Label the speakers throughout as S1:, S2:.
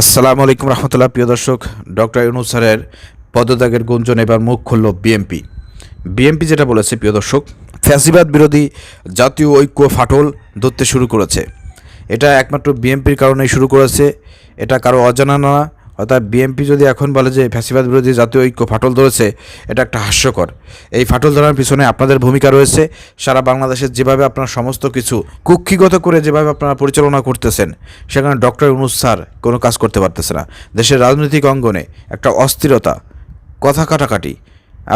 S1: আসসালামু আলাইকুম রহমতুল্লাহ, প্রিয় দর্শক। ডক্টর ইউনুস স্যারের পদত্যাগের গুঞ্জন এবার মুখ খুলল বিএমপি বিএমপি যেটা বলেছে, প্রিয় দর্শক, ফ্যাসিবাদ বিরোধী জাতীয় ঐক্য ফাটল ধরতে শুরু করেছে। এটা একমাত্র বিএমপির কারণেই শুরু করেছে, এটা কারও অজানা না। অর্থাৎ বিএমপি যদি এখন বলে যে ফ্যাসিবাদ বিরোধী জাতীয় ঐক্য ফাটল ধরেছে, এটা একটা হাস্যকর। এই ফাটল ধরার পিছনে আপনাদের ভূমিকা রয়েছে। সারা বাংলাদেশের যেভাবে আপনারা সমস্ত কিছু কুক্ষিগত করে যেভাবে আপনারা পরিচালনা করতেছেন, সেখানে ডক্টর ইউনুস স্যার কোনো কাজ করতে পারতেছে না। দেশের রাজনৈতিক অঙ্গনে একটা অস্থিরতা, কথা কাটাকাটি,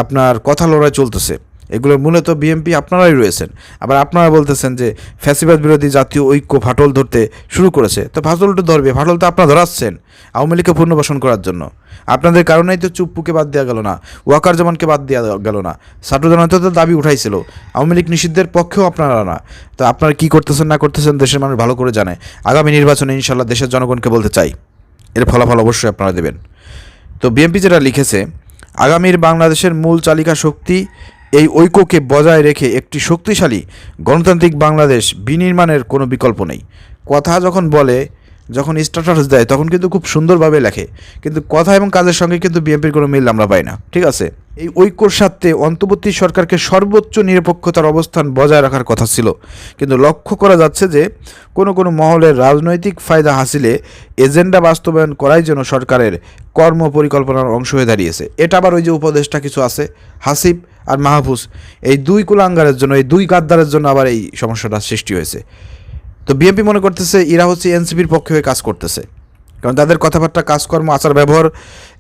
S1: আপনার কথা লড়াই চলতেছে। এগুলো মূলত বিএমপি আপনারাই রয়েছেন। আবার আপনারা বলতেছেন যে ফ্যাসিবাদ বিরোধী জাতীয় ঐক্য ফাটল ধরতে শুরু করেছে। তো ফাটলটা ধরবে, ফাটল তো আপনারা ধরাচ্ছেন আওয়ামী লীগকে পুনর্বাসন করার জন্য। আপনাদের কারণেই তো চুপ্পুকে বাদ দেওয়া গেল না ওয়াকার জামানকে বাদ দেওয়া গেল না। ছাত্র জনতা তো দাবি উঠাইছিল, আওয়ামী লীগ নিষিদ্ধের পক্ষেও আপনারা না। তো আপনারা কী করতেছেন, না করতেছেন, দেশের মানুষ ভালো করে জানে। আগামী নির্বাচনে ইনশাল্লাহ দেশের জনগণকে বলতে চাই। এর ফলাফল অবশ্যই আপনারা দেবেন। তো বিএনপি যেটা লিখেছে, আগামীর বাংলাদেশের মূল চালিকা শক্তি এই ঐক্যকে বজায় রেখে একটি শক্তিশালী গণতান্ত্রিক বাংলাদেশ বিনির্মাণের কোনো বিকল্প নেই। কথা যখন বলে, যখন স্ট্যাটাস দেয়, তখন কিন্তু খুব সুন্দরভাবে লেখে। কিন্তু কথা এবং কাজের সঙ্গে কিন্তু বিএনপির কোনো মিল আমরা পাই না। ঠিক আছে? এই ঐক্যর স্বার্থে অন্তর্বর্তী সরকারকে সর্বোচ্চ নিরপেক্ষতার অবস্থান বজায় রাখার কথা ছিল। কিন্তু লক্ষ্য করা যাচ্ছে যে, কোনো কোনো মহলের রাজনৈতিক ফায়দা হাসিলে এজেন্ডা বাস্তবায়ন করাই যেন সরকারের কর্ম পরিকল্পনার অংশ হয়ে দাঁড়িয়েছে। এটা আবার ওই যে উপদেষ্টা কিছু আছে, হাসিব আর মাহফুজ, এই দুই কুলাঙ্গারের জন্য, এই দুই গাদ্দারের জন্য আবার এই সমস্যাটা সৃষ্টি হয়েছে। তো বিএনপি মনে করতেছে এরা হচ্ছে এনসিপির পক্ষে হয়ে কাজ করতেছে। কারণ তাদের কথাবার্তা, কাজকর্ম, আচার ব্যবহার,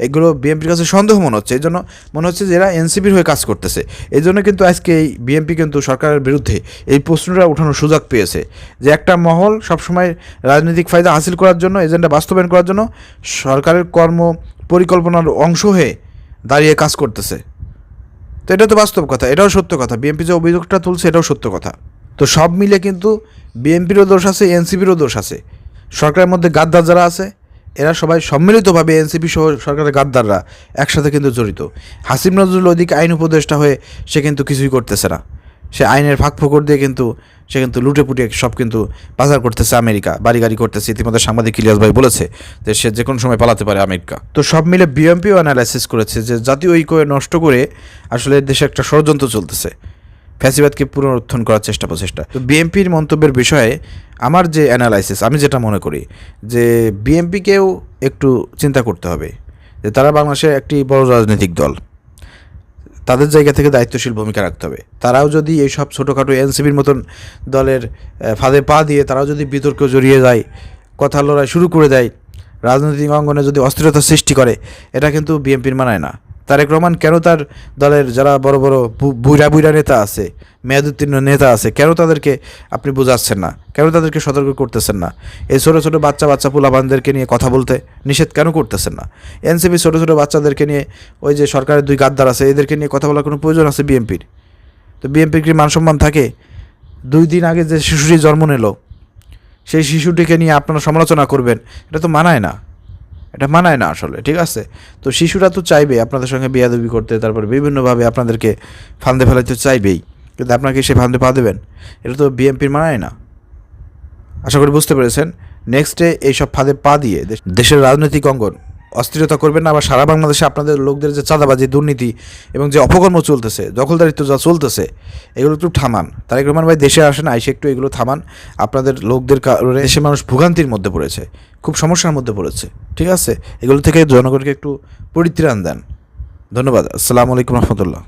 S1: এগুলো বিএনপির কাছে সন্দেহ মনে হচ্ছে। এই জন্য মনে হচ্ছে যে এরা এনসিপির হয়ে কাজ করতেছে। এই জন্য কিন্তু আজকে এই বিএনপি কিন্তু সরকারের বিরুদ্ধে এই প্রশ্নটা উঠানোর সুযোগ পেয়েছে যে একটা মহল সবসময় রাজনৈতিক ফায়দা হাসিল করার জন্য, এজেন্ডা বাস্তবায়ন করার জন্য সরকারের কর্ম পরিকল্পনার অংশ হয়ে দাঁড়িয়ে কাজ করতেছে। তো এটা তো বাস্তব কথা, এটাও সত্য কথা। বিএনপি যে অভিযোগটা তুলছে, এটাও সত্য কথা। তো সব মিলে কিন্তু বিএনপিরও দোষ আছে এনসিপিরও দোষ আছে। সরকারের মধ্যে গাদ্দার যারা আছে, এরা সবাই সম্মিলিতভাবে এনসিপি সহ সরকারের গাদ্দাররা একসাথে কিন্তু জড়িত। হাসিম নজরুল ওদিকে আইন উপদেষ্টা হয়ে সে কিন্তু কিছুই করতেছে না। সে আইনের ফাঁক ফোকর দিয়ে কিন্তু সে কিন্তু লুটে পুটে সব কিন্তু বাজার করতেছে আমেরিকা বাড়ি গাড়ি করতেছে। ইতিমধ্যে সাংবাদিক ইলিয়াস ভাই বলেছে যে সে যে কোনো সময় পালাতে পারে আমেরিকা। তো সব মিলে বিএমপিও অ্যানালাইসিস করেছে যে জাতীয় ঐক্য নষ্ট করে আসলে দেশে একটা ষড়যন্ত্র চলতেছে। ফ্যাসিবাদকে পুনরুত্থান করার চেষ্টা প্রচেষ্টা। তো বিএনপির মন্তব্যের বিষয়ে আমার যে অ্যানালাইসিস আমি যেটা মনে করি যে বিএনপিকেও একটু চিন্তা করতে হবে যে তারা বাংলাদেশের একটি বড় রাজনৈতিক দল। তাদের জায়গা থেকে দায়িত্বশীল ভূমিকা রাখতে হবে। তারাও যদি এই সব ছোটোখাটো এনসিপির মতন দলের ফাঁদে পা দিয়ে তারাও যদি বিতর্ক জড়িয়ে যায়, কথা লড়াই শুরু করে দেয়, রাজনৈতিক অঙ্গনে যদি অস্থিরতা সৃষ্টি করে, এটা কিন্তু বিএনপির মানায় না। তারেক রহমান কেন তার দলের যারা বড় বড় বুইরা বুইরা নেতা আছে মেয়াদোত্তীর্ণ নেতা আছে, কেন তাদেরকে আপনি বোঝাচ্ছেন না? কেন তাদেরকে সতর্ক করতেছেন না? এই ছোটো ছোটো বাচ্চা বাচ্চা পোলাবানদেরকে নিয়ে কথা বলতে নিষেধ কেন করতেছেন না? এনসিপি ছোটো ছোটো বাচ্চাদেরকে নিয়ে ওই যে সরকারের দুই গাদ্দার আছে, এদেরকে নিয়ে কথা বলার কোনো প্রয়োজন আছে বিএনপির? তো বিএনপির কি মান সম্মান থাকে? দুই দিন আগে যে শিশুটি জন্ম নিল, সেই শিশুটিকে নিয়ে আপনারা সমালোচনা করবেন, এটা তো মানায় না। এটা মানায় না আসলে, ঠিক আছে? তো শিশুরা তো চাইবে আপনাদের সঙ্গে বিয়াদবি করতে, তারপরে বিভিন্নভাবে আপনাদেরকে ফান্দে ফেলাইতে চাইবেই। কিন্তু আপনাকে সে ফান্দে পা দেবেন? এটা তো বিএমপির মানায় না। আশা করি বুঝতে পেরেছেন। নেক্সট ডে এইসব ফাঁদে পা দিয়ে দেশ- দেশের রাজনৈতিক অঙ্গন অস্থিরতা করবেন না, আবার সারা বাংলাদেশে আপনাদের লোকদের যে চাঁদাবাজি, দুর্নীতি এবং যে অপকর্ম চলতেছে, দখলদারিত্ব যা চলতেছে, এগুলো একটু থামান। তারেক রহমান ভাই দেশে আসেন, আইসে একটু এগুলো থামান। আপনাদের লোকদের কারণে দেশের মানুষ ভোগান্তির মধ্যে পড়েছে, খুব সমস্যার মধ্যে পড়েছে, ঠিক আছে? এগুলো থেকে জনগণকে একটু পরিত্রাণ দেন। ধন্যবাদ। আসসালামু আলাইকুম রহমতুল্লাহ।